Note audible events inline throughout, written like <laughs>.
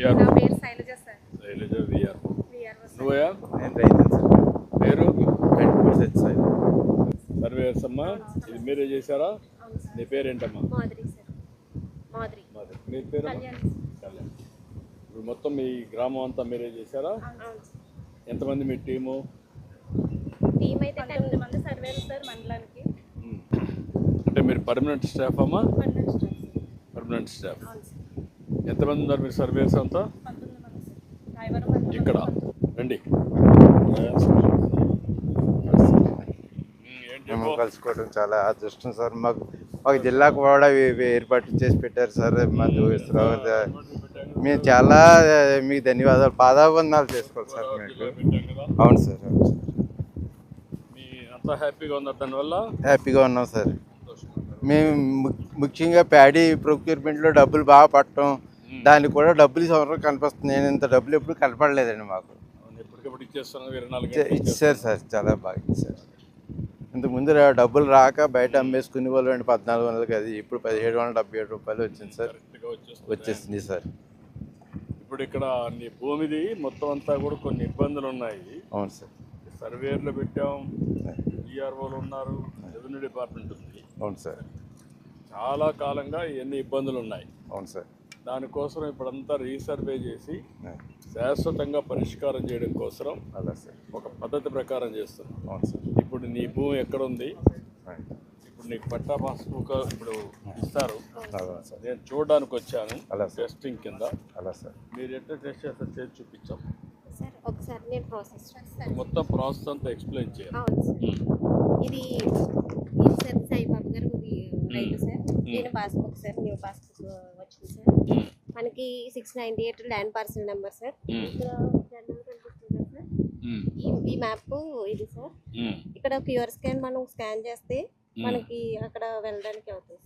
నా పేరు Shailaja sir. Shailaja VR. VRO sir నువ్వయా నేను రైతు సార్. పేరు? కంటిపూడి సత్యసాయి సర్వేయర్స్ అమ్మా ఇది మీరే చేశారా? నీ పేరేంటమ్మా? మాధురి సార్. మాధురి. మాది మీ పేరు కళ్యాణ్ ఇప్పుడు మొత్తం మీ గ్రామం అంతా మీరే చేశారా? ఎంతమంది మీ టీము? టీం అయితే తొమ్మిది మంది సర్వేలు సార్ మండలానికి. అంటే మీరు పర్మనెంట్ స్టాఫ్ అమ్మా? పర్మనెంట్ స్టాఫ్ ఎంతమంది ఉన్నారు మీరు సర్వేయర్స్ అంతా? ఇక్కడ. రండి. మేము? కలుసుకోవడం చాలా అదృష్టం సార్. మాకు మాకు జిల్లాకు కూడా ఏర్పాటు చేసి పెట్టారు సార్. మా దోస్తురావు మేము చాలా మీకు ధన్యవాదాలు. పాదాబంధాలు చేసుకోవాలి సార్ మీకు. అవును సార్ అవును సార్. మీ అంతా హ్యాపీగా ఉన్నారు దానివల్ల? హ్యాపీగా ఉన్నాం సార్. మేము ముఖ్యంగా ప్యాడీ ప్రొక్యూర్మెంట్లో డబ్బులు బాగా పట్టడం దానికి కూడా డబ్బులు సంవత్సరం కనిపిస్తుంది. నేను ఇంత డబ్బులు ఎప్పుడు కనపడలేదండి మాకు. ఇచ్చారు సార్ చాలా బాగా ఇచ్చారు. ఇంతకు ముందు రా- డబ్బులు రాక బయట అమ్మేసుకునే వాళ్ళు అండి పద్నాలుగు వందలకి అది. ఇప్పుడు పదిహేడు వందల డెబ్బై ఏడు రూపాయలు వచ్చింది సార్. వచ్చేసింది సార్. ఇప్పుడు ఇక్కడ నీ భూమిది మొత్తం అంతా కూడా కొన్ని ఇబ్బందులు ఉన్నాయి. అవును సార్. సర్వేర్లు పెట్టాం. ఈఆర్ఓలు ఉన్నారు. రెవెన్యూ డిపార్ట్మెంట్ ఉంది. అవును సార్. చాలా కాలంగా ఎన్ని ఇబ్బందులు ఉన్నాయి. అవును సార్. దానికోసం ఇప్పుడంతా రీసర్వే చేసి శాశ్వతంగా పరిష్కారం చేయడం కోసం అలా సార్. ఒక పద్ధతి ప్రకారం చేస్తున్నాం. అవును సార్. ఇప్పుడు నీ భూమి ఎక్కడ ఉంది ఇప్పుడు నీకు పట్టా పాస్బుక్ ఇప్పుడు ఇస్తారు. అలా సార్. నేను చూడడానికి వచ్చాను అలా సార్. టెస్టింగ్ కింద. అలా సార్. మీరు ఎట్లా టెస్ట్ చేస్తారు చేసి చూపించాం. సార్ ఒకసారి నేను ప్రాసెస్ చేస్తాను. మొత్తం ప్రాసెస్ అంతా ఎక్స్ప్లెయిన్ చేయాలి. అవును సార్. ఇది గారు సార్. నేను పాస్బుక్ సార్ న్యూ పాస్బుక్ వచ్చింది సార్. మనకి six ninety eight land parcel number sir. ఇక్కడ సార్. ఈ మ్యాప్ ఇది సార్. ఇక్కడ క్యూఆర్ స్కాన్ మనం స్కాన్ చేస్తే మనకి అక్కడ వెళ్ళడానికి అవుతుంది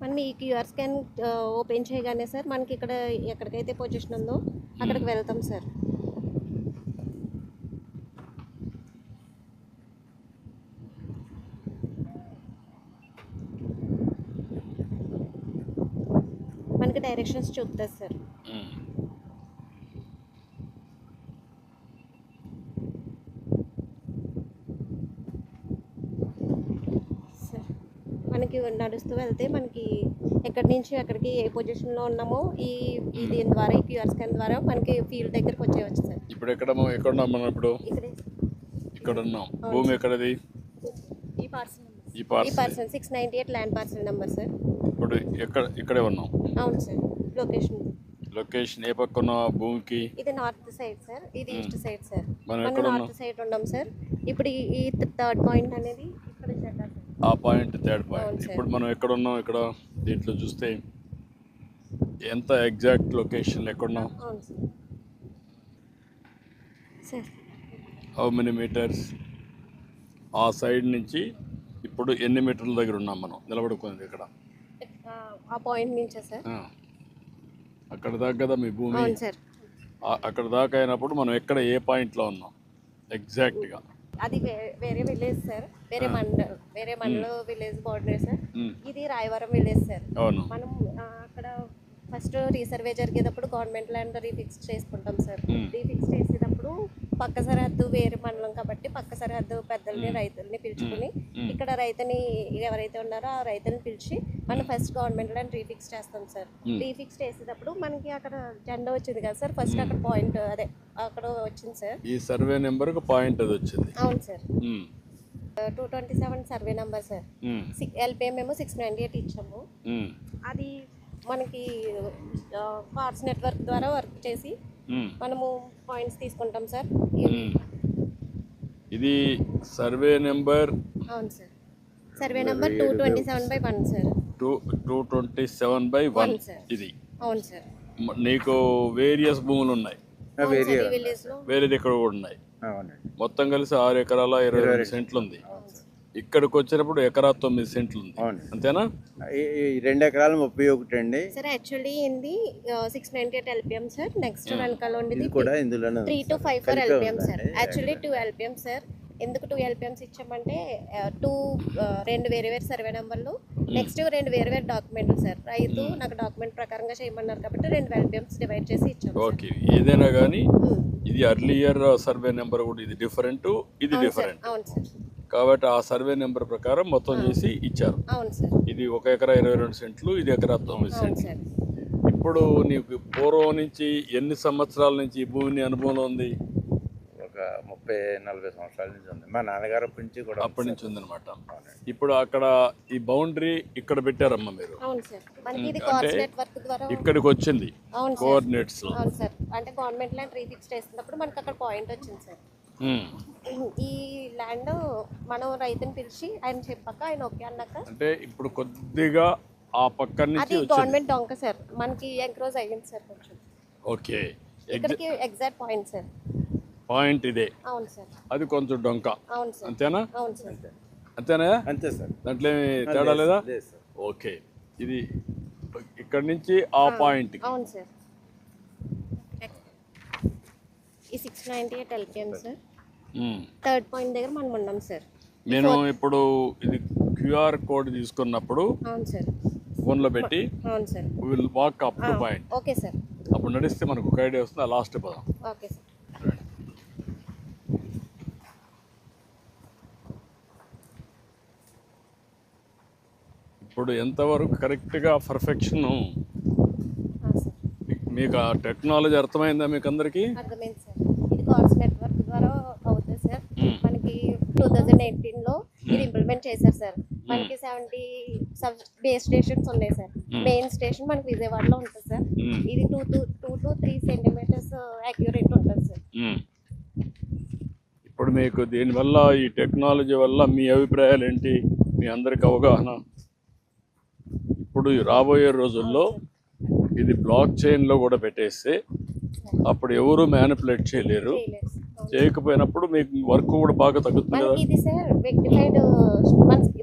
మనం ఈ క్యూఆర్ స్కాన్ ఓపెన్ చేయగానే సార్ మనకి ఇక్కడ ఎక్కడికైతే పొజిషన్ ఉందో అక్కడికి వెళ్తాం సార్. మనకి డైరెక్షన్స్ చూపుతుంది సార్. సార్ మనకి నడుస్తూ వెళ్తే మనకి ఎక్కడి నుంచి ఎక్కడికి ఏ పొజిషన్లో ఉన్నామో ఈ ఈ దీని ద్వారా ఈ క్యూఆర్ స్కాన్ ద్వారా మనకి ఫీల్డ్ దగ్గరకు వచ్చేయచ్చు సార్. ఇప్పుడు ఎక్కడ మనం- ఎక్కడ ఉన్నాం మనం ఇప్పుడు? ఇక్కడే. ఇక్కడ ఉన్నాం? భూమి ఎక్కడది? ఈ పార్సల్ ఈ ఈ parcel parcel six ninety eight land parcel number sir. ఇప్పుడు ఎక్కడ ఇక్కడే ఉన్నాం. అవును సార్. లొకేషన్ లొకేషన్ ఏ పక్క ఉన్న భూమికి? ఇది నార్త్ సైడ్ సార్. ఇది ఈస్ట్ సైడ్ సార్. మనం నార్త్ సైడ్ ఉన్నాం? సార్. ఇప్పుడు ఈ- థర్డ్ పాయింట్ అనేది ఆ పాయింట్ థర్డ్ పాయింట్. ఇప్పుడు మనం ఎక్కడ ఉన్నాం ఇక్కడ దీంట్లో చూస్తే ఎంత ఎగ్జాక్ట్ లొకేషన్ ఎక్కడున్నాం? హౌ మెనీ మీటర్స్ ఆ సైడ్ నుంచి ఇప్పుడు ఎన్ని మీటర్ల దగ్గర ఉన్నాం మనం? నిలబడుకుంది ఇక్కడ. ఆ- పాయింట్ నుంచా సార్? ఆ. అక్కడ దాకా కదా మీ భూమి? అక్కడ దాకా అయినప్పుడు మనం ఎక్కడ ఏ పాయింట్లో ఉన్నాం? ఎగ్జాక్ట్గా అది వేరే విలేజ్ సార్. వేరే మండల్ వేరే మండలం విలేజ్ బార్డర్ సార్. ఇది రాయవరం విలేజ్ సార్. మనం అక్కడ ఫస్ట్ రీసర్వే జరిగేటప్పుడు గవర్నమెంట్ ల్యాండ్ రీఫిక్స్ చేసుకుంటాం సార్. రీఫిక్స్ చేసేటప్పుడు పక్క సరిహద్దు వేరే మండలం కాబట్టి పక్క సరిహద్దు పెద్దల్ని రైతుల్ని పిలుచుకుని. ఇక్కడ రైతుని ఎవరైతే ఉన్నారో ఆ రైతుని పిలిచి మనం ఫస్ట్ గవర్నమెంట్ ల్యాండ్ రీఫిక్స్ చేస్తాం సార్. రీఫిక్స్ చేసేటప్పుడు మనకి అక్కడ జెండా వచ్చింది కదా సార్. ఫస్ట్ అక్కడ పాయింట్ అదే అక్కడ వచ్చింది సార్. ఈ సర్వే నెంబర్కి పాయింట్ అది వచ్చింది. అవును sir. Two twenty seven survey number sir. LPM మేము సిక్స్ నైంటీ ఎయిట్ ఇచ్చాము. అది మనకి కార్డ్స్ నెట్వర్క్ ద్వారా వర్క్ చేసి. మనము పాయింట్స్ తీసుకుంటాం సార్. ఇది సర్వే నెంబర్ అవును sir. Survey number two twenty seven by one sir. Two two twenty seven by one. ఇది. అవును సార్. నీకు వేరియస్ భూములు ఉన్నాయి. వేరే ఇక్కడ కూడా ఉన్నాయి. మొత్తం కలిసి ఆరు ఎకరాల ఇరవై రెండు సెంట్లు ఉంది. ఇక్కడికి వచ్చినప్పుడు ఎకరా తొమ్మిది సెంట్లు ఉంది అంతేనా? రెండు ఎకరాలు ముప్పై ఒకటి అండి సార్ యాక్చువల్లీ ఏంది six ninety eight LPM sir next వెనకాల ఇది ఉండేది కూడా ఇందులోనే three two sir. Five four LPM sir. Actually two LPM sir. ఎందుకు టూ ఎల్పిఎంస్ ఇచ్చామంటే టూ రెండు వేరే వేరే సర్వే నెంబర్లు నెక్స్ట్ రెండు వేరే వేరే డాక్యుమెంట్లు సార్. రైతు నాకు డాక్యుమెంట్ ప్రకారంగా చేయమన్నారు కాబట్టి రెండు ఎల్పిఎంస్ డివైడ్ చేసి ఇచ్చాం. ఓకే. ఏదైనా కానీ. ఇది అర్లియర్ సర్వే నెంబర్ కూడా ఇది డిఫరెంట్ ఇది డిఫరెంట్ అవును సార్. కాబట్టి ఆ సర్వే నెంబర్ ప్రకారం మొత్తం చేసి ఇచ్చారు. అవును సార్. ఇది ఒక ఎకరా ఇరవై రెండు సెంట్లు ఇది ఎకరా తొమ్మిది సెంట్లు. ఇప్పుడు నీకు పూర్వం నుంచి ఎన్ని సంవత్సరాల నుంచి ఈ భూమిని అనుభవం ఉంది? ముప్పై నలభై సంవత్సరాల నుంచి ఉంది. మా నాన్నగారు అప్పటి నుంచి కూడా అప్పటి. నుంచి ఉందన్నమాట. ఇప్పుడు అక్కడ ఈ బౌండరీ ఇక్కడ పెట్టారమ్మా మీరు? అవును సార్. మనకి ఇది అంటే ఇక్కడికి వచ్చింది అవును సార్. కోఆర్డినేట్స్. అవును సార్. అంటే గవర్నమెంట్ ల్యాండ్ రీఫిక్స్ చేసినప్పుడు మనకి అక్కడ పాయింట్ వచ్చింది సార్. ఈ ల్యాండ్ మనం రైతుని పిలిచి ఆయన చెప్పాక ఆయన ఓకే అన్నాక అంటే ఇప్పుడు కొద్దిగా ఆ పక్క నుంచి గవర్నమెంట్ డొంక సార్. మనకి ఎంక్రోజ్ అయ్యింది సార్ కొంచెం. ఓకే. ఇక్కడికి ఎగ్జాక్ట్ పాయింట్ సార్. పాయింట్ ఇదే. అవును సార్. అది కొంచెం డొంక. అవును సార్. అంతేనా? అవును సార్. అంతేనా? అంతే సార్. దాంట్లో ఏమి తేడా లేదా? ఓకే. ఇది ఇక్కడ నుంచి ఆ పాయింట్ అవును సార్. ఈ six ninety eight LPM sir. Third point దగ్గర మనం ఉన్నాం సార్. నేను ఇప్పుడు ఇది క్యూఆర్ కోడ్ తీసుకున్నప్పుడు అవును సార్. ఫోన్లో పెట్టి అవును sir. Will walk up to point okay sir. అప్పుడు నడిస్తే మనకు ఒక ఐడియా వస్తుంది ఆ లాస్ట్ పదం. Okay sir. ఇప్పుడు ఎంతవరకు కరెక్ట్గా పర్ఫెక్షన్? మీకు ఆ టెక్నాలజీ అర్థమైందా మీకు అందరికీ అర్థమైంది సార్. ఇది నెట్వర్క్ ద్వారా అవుతుంది సార్. మనకి టూ థౌజండ్ ఎయిటీన్లో ఇది ఇంప్లిమెంట్ చేశారు సార్. మనకి సెవెంటీ సబ్ బేస్ స్టేషన్స్ ఉన్నాయి సార్. మెయిన్ స్టేషన్ మనకి విజయవాడలో ఉంటుంది సార్. ఇది two two two to three centimeters accurate ఉంటుంది సార్. ఇప్పుడు మీకు దీనివల్ల ఈ టెక్నాలజీ వల్ల మీ అభిప్రాయాలు ఏంటి మీ అందరికి అవగాహన. ఇప్పుడు రాబోయే రోజుల్లో ఇది బ్లాక్ చైన్లో కూడా పెట్టేస్తే అప్పుడు ఎవరు మ్యానిపులేట్ చేయలేరు. చేయకపోయినప్పుడు మీకు వర్క్ కూడా బాగా తగ్గుతుంది కదా? ఇది సార్ రెక్టిఫైడ్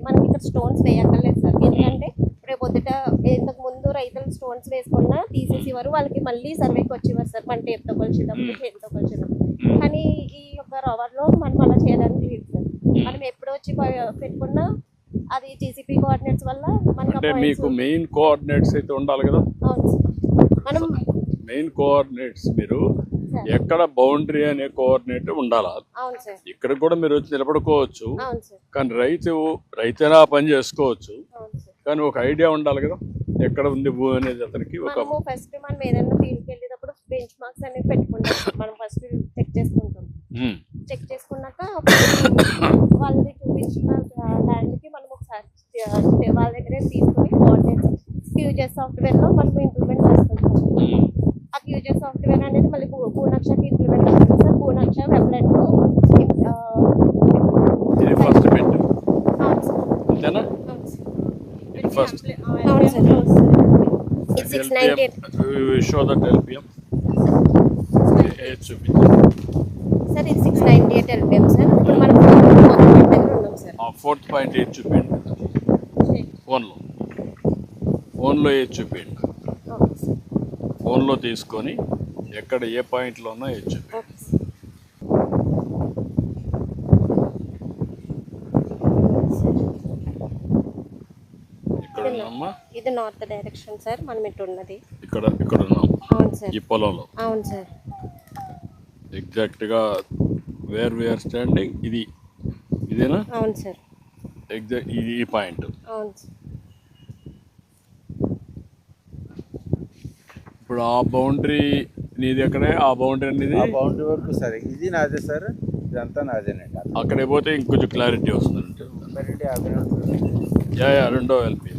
మనకి ఇక్కడ స్టోన్స్ వేయక్కర్లేదు సార్. ఎందుకంటే రేపు పొద్దుట ఇంతకు ముందు రైతులు స్టోన్స్ వేసుకున్నా తీసేసేవారు వాళ్ళకి మళ్ళీ సర్వేకి వచ్చేవారు సార్. మన టేప్తో కొలిచేటప్పుడు చేతితో కొలిచేటప్పుడు. కానీ ఈ యొక్క రవర్లో మనం అలా చేయడానికి లేదు సార్. మనం ఎప్పుడు వచ్చి పెట్టుకున్నా అది జీసీపీ కోఆర్డినేట్స్ వల్ల అంటే మీకు మెయిన్ కోఆర్డినేట్స్ అయితే ఉండాలి కదా? మనం మెయిన్ కోఆర్డినేట్స్ మీరు ఎక్కడ బౌండరీ అనే కోఆర్డినేట్ ఉండాలి? అవును సార్. ఇక్కడ కూడా మీరు వచ్చి నిలబడుకోవచ్చు. అవును సార్. కానీ రైతు రైతైనా పని చేసుకోవచ్చు. అవును సార్. కానీ ఒక ఐడియా ఉండాలి కదా? ఎక్కడ ఉంది భూ అనేది అతనికి ఒక ఫస్ట్ మనం ఏదైనా ఫీల్డ్కి వెళ్ళేటప్పుడు బెంచ్ మార్క్స్ అనేది పెట్టుకుంటాం. మనం ఫస్ట్ చెక్ చేసుకుంటాం. మ్మ్. చెక్ చేసుకున్నాక <coughs> వాళ్ళది చూపించిన ల్యాండ్కి మనం ఒకసారి వాళ్ళ దగ్గరే తీసుకుని కోఆర్డినేట్స్ ఫ్యూచర్ సాఫ్ట్వేర్లో మనం ఇంప్లిమెంట్ చేస్తాం. మ్మ్. ఆ ఫ్యూచర్ సాఫ్ట్వేర్ అనేది మళ్ళీ భూనక్షకి ఇంప్లిమెంట్ అవుతుంది సార్. భూనక్ష వెబ్లెట్ ఫస్ట్ పెట్ అవును సార్ అంతేనా? First six ninety eight show that LPM sir ఇది six ninety eight LPM sir. ఇప్పుడు మనం ఫోర్త్ పాయింట్ దగ్గర ఉన్నాం సార్ ఆ ఫోర్త్ పాయింట్ ఏది చూపించండి. ఫోన్లో. ఫోన్లో ఏది చూపించండి. ఫోన్లో తీసుకొని ఎక్కడ ఏ పాయింట్లో ఉన్నా ఏది చూపించండి. ఇది నార్త్ డైరెక్షన్ సార్ మనం ఇటు ఉన్నది. ఇక్కడ ఇక్కడ ఉన్నాం. అవును సార్. ఈ పొలంలో. అవును సార్. ఎగ్జాక్ట్గా వేర్ వేర్ స్టాండింగ్ ఇది ఇదేనా? అవును సార్. ఎగ్జాక్ట్ ఇది ఈ పాయింట్. అవును సార్. ఇప్పుడు ఆ బౌండరీ నీది ఎక్కడే? ఆ బౌండరీ అనేది ఆ బౌండరీ వరకు సరే ఇది నాదే సార్ ఇదంతా నాదేనండి. అక్కడికి పోతే ఇంకొంచెం క్లారిటీ వస్తుందంటే ఉంటుంది. యా యా రెండో ఎల్పి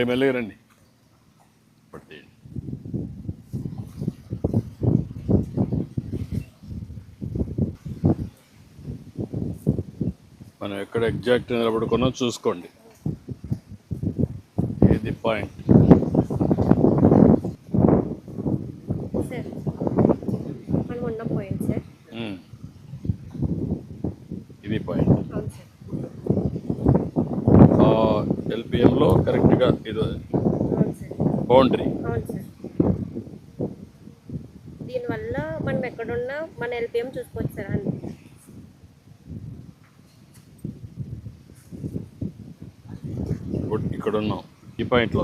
మెల్లి మెల్లిగా రండి. మనం ఎక్కడ ఎగ్జాక్ట్ నిలబడుకున్నా చూసుకోండి. ఇది పాయింట్ సార్ మనం ఉన్న పాయింట్ సార్ ఇది పాయింట్ అవును సార్ ఎల్పిఎంలో కరెక్ట్గా ఇది అవును సార్ బౌండరీ అవును సార్ దీనివల్ల మనం ఎక్కడున్నా మన ఎల్పిఎం చూసుకోవచ్చు సార్ అంతే ఇప్పుడు ఇక్కడ ఉన్నాం ఈ పాయింట్లో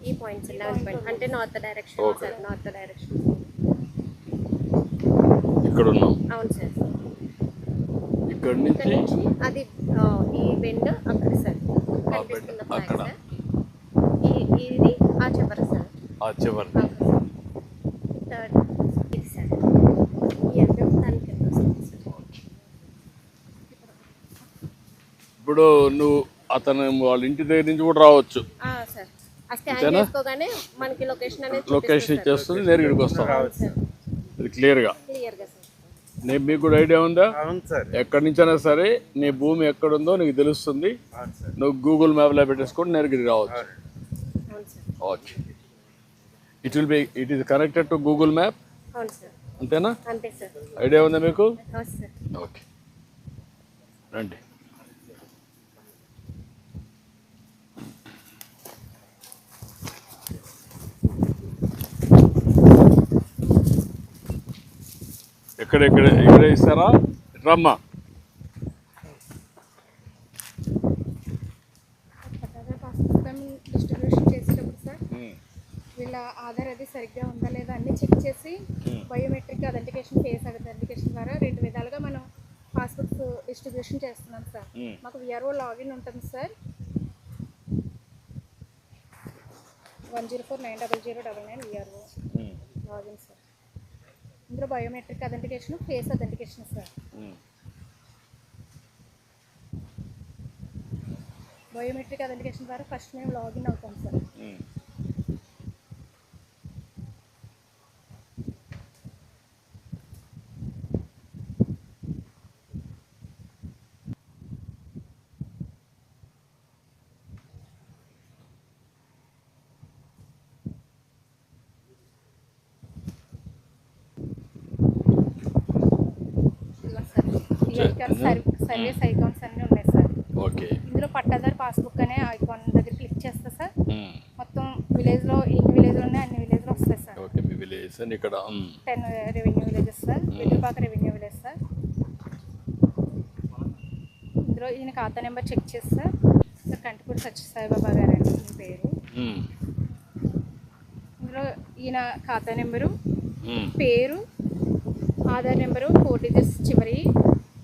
ఈ పాయింట్ సార్ లెవెన్ పాయింట్ అంటే north direction. Sir north direction ఇక్కడ ఉన్నాం అవును సార్ ఇక్కడ నుంచి అది ఈ బెండ్ అక్కడ సార్ అక్కడ. సార్. ఇది ఆ ఆ చివరి. థర్డ్ ఇది ఇప్పుడు నువ్వు అతను వాళ్ళ ఇంటి దగ్గర నుంచి కూడా రావచ్చు. లొకేషన్ అనేది లొకేషన్ ఇచ్చేస్తుంది నేరుగా వస్తాం. ఇది క్లియర్గా క్లియర్గా నేను మీకు కూడా ఐడియా ఉందా? అవును సార్. ఎక్కడి నుంచైనా సరే నీ భూమి ఎక్కడుందో నీకు తెలుస్తుంది. అవును సార్. నువ్వు గూగుల్ మ్యాప్లో పెట్టేసుకొని నేరుగా ఇక్కడికి రావచ్చు. అవును sir. Okay. It will be it is connected to Google map అవును సార్. అంతేనా? అంతే సార్. ఐడియా ఉందా మీకు? అవును సార్. ఓకే. రండి. ఎక్కడెక్కడ ఇక్కడ ఇస్తారా రమ్మా. వీళ్ళ ఆధార్ అది సరిగ్గా ఉందా లేదా అన్ని చెక్ చేసి బయోమెట్రిక్ అథెంటికేషన్ ఫేస్ అథెంటికేషన్ ద్వారా రెండు విధాలుగా మనం డిస్ట్రిబ్యూషన్ చేస్తున్నాం సార్. మాకు విఆర్ఓ లాగిన్ ఉంటుంది sir. One zero four nine double zero double nine VRO login sir. ఇందులో biometric authentication face authentication sir biometric authentication ద్వారా ఫస్ట్ మేము లాగిన్ అవుతాం సార్ ఇలా సార్ ఈ ఐకాన్ సర్వ్ సర్వీస్ ఐకాన్స్ అన్నీ ఉన్నాయి సార్. ఓకే. ఇందులో పట్టాదారు పాస్బుక్ అనే ఐకాన్ దగ్గర క్లిక్ చేస్తే సార్. మొత్తం విలేజ్లో ఎన్ని విలేజ్లు ఉన్నాయి అన్ని విలేజ్లో వస్తాయి సార్. ఓకే మీ విలేజ్ అని ఇక్కడ ten revenue villages sir. Vedurupaka revenue village sir. ఇందులో ఈయన ఖాతా నెంబర్ చెక్ చేసి సార్. సార్ కంటిపూడి సత్యసాయిబాబా గారు అండి ఈయన పేరు. ఇందులో ఈయన ఖాతా నెంబరు పేరు ఆధార్ నెంబరు ఫోర్ డిజిట్స్ చివరి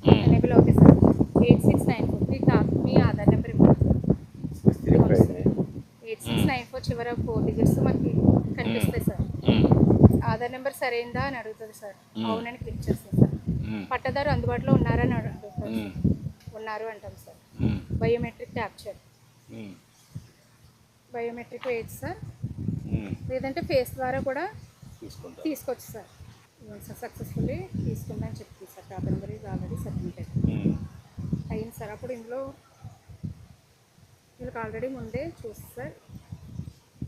మ్. ఎనేబుల్ అవుతాయి sir eight six nine four మీ కా మీ ఆధార్ నెంబర్ ఇవ్వండి ఎయిట్ సిక్స్ నైన్ ఫోర్ చివర ఫోర్ డిజిట్స్ మనకి కనిపిస్తాయి సార్. ఆధార్ నెంబర్ సరైందా అని అడుగుతుంది సార్. అవునని క్లిక్ చేస్తాం సార్. పట్టదారు అందుబాటులో ఉన్నారని మ్, ఉన్నారు అంటాం సార్. బయోమెట్రిక్ క్యాప్చర్ బయోమెట్రిక్ వేయచ్చు సార్. లేదంటే ఫేస్ ద్వారా కూడా తీసుకోవచ్చు సార్. సార్ సక్సెస్ఫుల్లీ తీసుకుందని చెప్తుంది సార్. ఖాతా నెంబర్ ఇది ఆల్రెడీ మ్, అయింది సార్. అప్పుడు ఇందులో వీళ్ళకి ఆల్రెడీ ముందే చూసి సార్.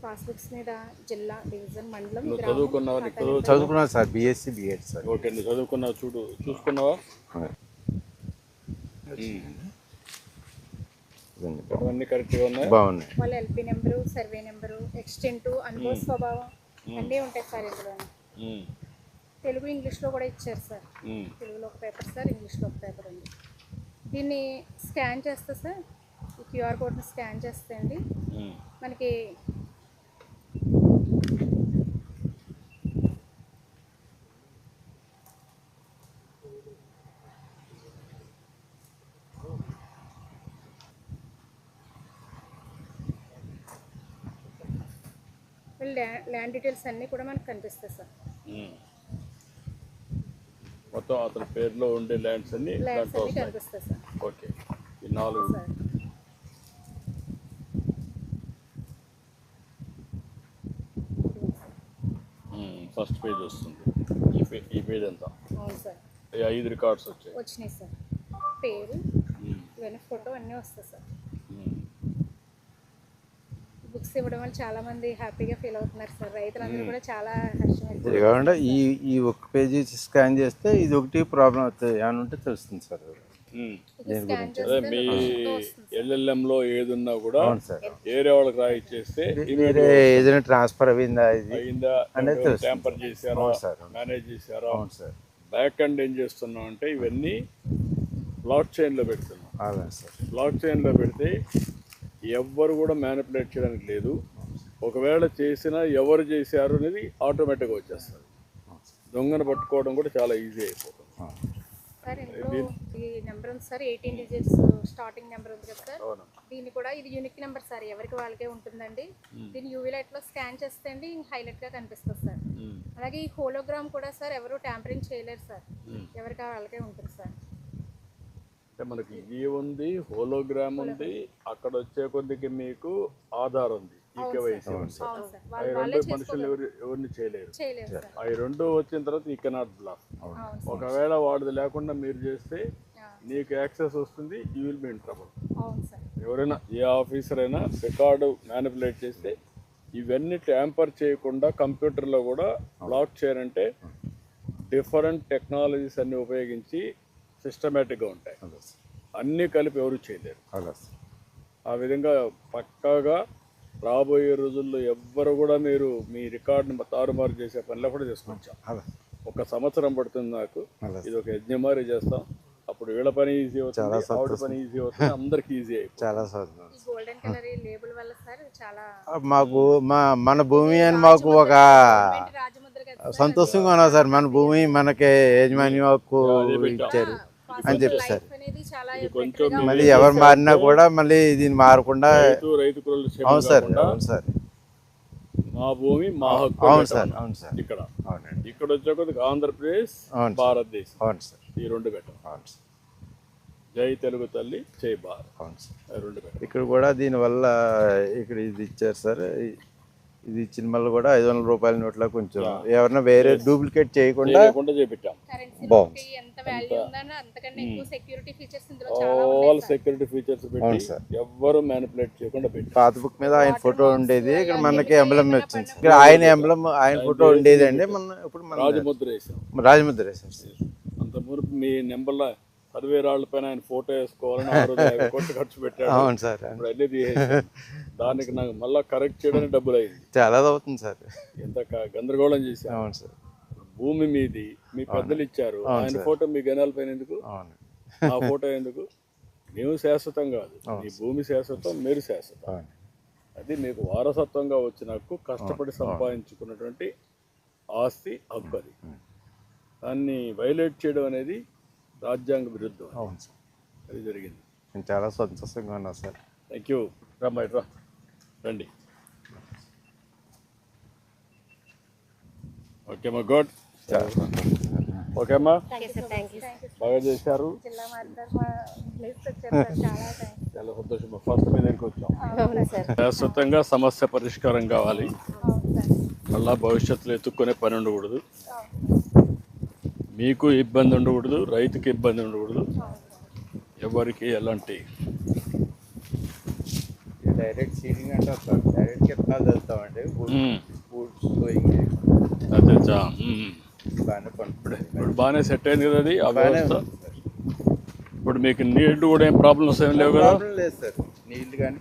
పాస్బుక్స్ మీద జిల్లా డివిజన్ మండలం నువ్వు చదువుకున్నావా నీకు. చదువుకున్నాను sir? BSc BEd sir. Okay నువ్వు చదువుకున్నావు? చూడు చూసుకున్నావా. అవన్నీ కరెక్ట్గా ఉన్నాయి? బాగున్నాయి. వాళ్ళ LP number survey number extent అనుభవ స్వభావం అన్నీ ఉంటాయి సార్ ఇందులో తెలుగు ఇంగ్లీష్లో కూడా ఇచ్చారు సార్. తెలుగులో ఒక పేపర్ సార్ ఇంగ్లీష్లో ఒక పేపర్ ఉంది. దీన్ని స్కాన్ చేస్తే సార్. ఈ క్యూఆర్ కోడ్ని స్కాన్ చేస్తే అండి. మనకి ల్యాండ్ డీటెయిల్స్ అన్నీ కూడా మనకు కనిపిస్తాయి సార్. మొత్తం అతని పేరులో ఉండే ల్యాండ్స్ అన్ని ల్యాండ్స్ సార్. ఓకే. నాలుగు. సార్. ఫస్ట్ పేజ్ వస్తుంది. ఈ పే ఈ పేజ్ ఎంత? అవును సార్. ఐదు రికార్డ్స్ వచ్చాయి. వచ్చినాయి సార్. పేరు ఇవన్నీ ఫోటో అన్నీ వస్తాయి సార్. బుక్స్ ఇవ్వడం వల్ల చాలా మంది హ్యాపీగా ఫీల్ అవుతున్నారు సార్. రైతులందరూ కూడా చాలా హర్షం కాకుండా ఈ ఈ ఒక్క పేజీ స్కాన్ చేస్తే ఇది ఒకటి ప్రాబ్లం అవుతుంది అని ఉంటే తెలుస్తుంది సార్. మీ ఎల్ఎల్ఎంలో ఏదున్నా కూడా అవును సార్. ఏరే వాళ్ళకి రాయిచ్చేస్తే వేరే ఏదైనా ట్రాన్స్ఫర్ అయిందా ఇది? అయిందా? అనేది. ట్యాంపర్ చేశారా. మేనేజ్ చేశారా? అవును సార్. బ్యాక్ అండ్ ఏం చేస్తున్నాం అంటే ఇవన్నీ బ్లాక్ చైన్లో పెడుతున్నాం బ్లాక్ చైన్లో పెడితే ఎవ్వరు కూడా మ్యానిపులేట్ చేయడానికి లేదు. ఒకవేళ చేసినా ఎవరు చేశారు అనేది ఆటోమేటిక్గా వచ్చేస్తుంది. దొంగను పట్టుకోవడం కూడా చాలా ఈజీ అయిపోతుంది. సార్ ఈ నెంబర్ ఉంది sir eighteen digits starting number ఉంది కదా సార్. దీన్ని కూడా ఇది యూనిక్ నెంబర్ సార్ ఎవరికి వాళ్ళకే ఉంటుందండి. దీన్ని యూవీ లైట్లో స్కాన్ చేస్తే అండి హైలైట్గా కనిపిస్తుంది సార్. అలాగే ఈ హోలోగ్రామ్ కూడా సార్ ఎవరు ట్యాంపరింగ్ చేయలేరు సార్. ఎవరికి వాళ్ళకే ఉంటుంది సార్. అంటే మనకి ఈ ఉంది హోలోగ్రామ్ ఉంది అక్కడ వచ్చే కొద్దికి మీకు ఆధార్ ఉంది ఈకేవైసీ ఉంది. అవి రెండు మనుషులు ఎవరు ఎవరిని చేయలేరు. అవి రెండు వచ్చిన తర్వాత ఈ కెనాట్ బ్లాక్. ఒకవేళ వాడిది లేకుండా మీరు చేస్తే నీకు యాక్సెస్ వస్తుంది you will be in trouble. అవును సార్. ఎవరైనా ఏ ఆఫీసర్ అయినా రికార్డు మ్యానిపులేట్ చేస్తే ఇవన్నీ ట్యాంపర్ చేయకుండా కంప్యూటర్లో కూడా బ్లాక్ చేయాలంటే డిఫరెంట్ టెక్నాలజీస్ అన్ని ఉపయోగించి సిస్టమేటిక్గా ఉంటాయి. అన్నీ కలిపి ఎవరు చేయలేరు. ఆ విధంగా పక్కాగా రాబోయే రోజుల్లో ఎవ్వరు కూడా మీరు మీ రికార్డుని తారుమారు చేసే పనిలో కూడా తీసుకొచ్చాం ఒక సంవత్సరం పడుతుంది నాకు. ఇది ఒక యజ్ఞమారి చేస్తాం. అప్పుడు వీళ్ళ పని ఈజీ అవుతుంది ఆవిడ పని ఈజీ అవుతుంది అందరికి ఈజీ అయిపోతుంది. చాలా సంతోషం. ఈ గోల్డెన్ కలర్ లేబుల్ వల్ల సార్ చాలా మాకు మా మన భూమి అని మాకు ఒక. సంతోషంగా ఉన్నా సార్. మన భూమి మనకి యజమాని హక్కు ఇచ్చారు. అని చెప్పి సార్ మళ్ళీ ఎవరు మారినా కూడా మళ్ళీ దీన్ని మారకుండా అవును సార్ అవును సార్. మా భూమి మా హక్కు అవును. సార్ అవును సార్. ఇక్కడ. అవునండి. ఇక్కడ వచ్చే కొద్దిగా ఆంధ్రప్రదేశ్. భారతదేశం. అవును సార్. ఈ రెండు పెట్టాం అవును సార్. జై తెలుగు తల్లి జై భారత్. అవును సార్. రెండు పెట్టాం ఇక్కడ కూడా దీనివల్ల ఇక్కడ ఇది ఇచ్చారు సార్. ఇది ఇచ్చిన వల్ల కూడా ఐదు వందల రూపాయల నోట్ల కొంచెం. ఎవరన్నా వేరే డూప్లికేట్ చేయకుండా బాగుంది. సెక్యూరిటీ ఫీచర్స్ ఇందులో చాలా ఉన్నాయి ఆల్ సెక్యూరిటీ ఫీచర్స్ అవును పెట్టి సార్. ఎవ్వరు మ్యానిపులేట్ చేయకుండా పెట్టి. పాత బుక్ మీద ఆయన ఫోటో ఉండేది. ఇక్కడ మనకి ఎంబలం వచ్చింది. ఇక్కడ ఆయన ఎంబలం ఆయన ఫోటో ఉండేది అండి. మన ఇప్పుడు మన రాజముద్ర వేసాం. రాజముద్ర అంత మునుపు మీ నెంబర్లో సర్వే రాళ్ళ పైన ఆయన ఫోటో వేసుకోవాలని ఖర్చు పెట్టాడు. అవును సార్ ఇప్పుడు అన్నీ <laughs> దానికి నాకు మళ్ళీ కరెక్ట్ చేయడానికి డబ్బులు అయింది చాలా అవుతుంది సార్. ఎంత గందరగోళం చేశాం అవును సార్. భూమి మీది మీ పెద్దలు ఇచ్చారు. ఆయన ఫోటో మీ గనాల పైన ఎందుకు? అవును. ఆ ఫోటో ఎందుకు? మేము శాశ్వతం కాదు. మీ భూమి శాశ్వతం మీరు శాశ్వతం. అది మీకు వారసత్వంగా వచ్చిన హక్కు కష్టపడి సంపాదించుకున్నటువంటి ఆస్తి హక్కు అది. దాన్ని వైలేట్ చేయడం అనేది రాజ్యాంగ విరుద్ధం అవును సార్. అది జరిగింది. నేను చాలా సంతోషంగా ఉన్నా సార్. థ్యాంక్ యూ రమ్మా ఇట్రా రండి. ఓకే మా గుడ్ చాలా సంతోషం సార్ ఓకే అమ్మా thank you sir thank you బాగా చేశారు. చాలా సంతోషం. ఫస్ట్ మీ దగ్గరికి వచ్చాం. అవును సార్. శాశ్వతంగా సమస్య పరిష్కారం కావాలి. మళ్ళా భవిష్యత్తులో ఎత్తుక్కునే పని ఉండకూడదు. మీకు ఇబ్బంది ఉండకూడదు రైతుకి ఇబ్బంది ఉండకూడదు. ఎవరికి ఎలాంటి డైరెక్ట్ సీడింగ్ అంటారు సార్ డైరెక్ట్ విత్తనాలు చదువుతామండి గోయింగ్. మ్మ్. బాగానే పండుతుంది ఇప్పుడు బాగానే సెట్ అయింది కదా అది ఇప్పుడు మీకు నీళ్ళు కూడా ఏం ప్రాబ్లమ్స్ ఏం లేవు కదా? లేదు సార్. నీళ్ళు కానీ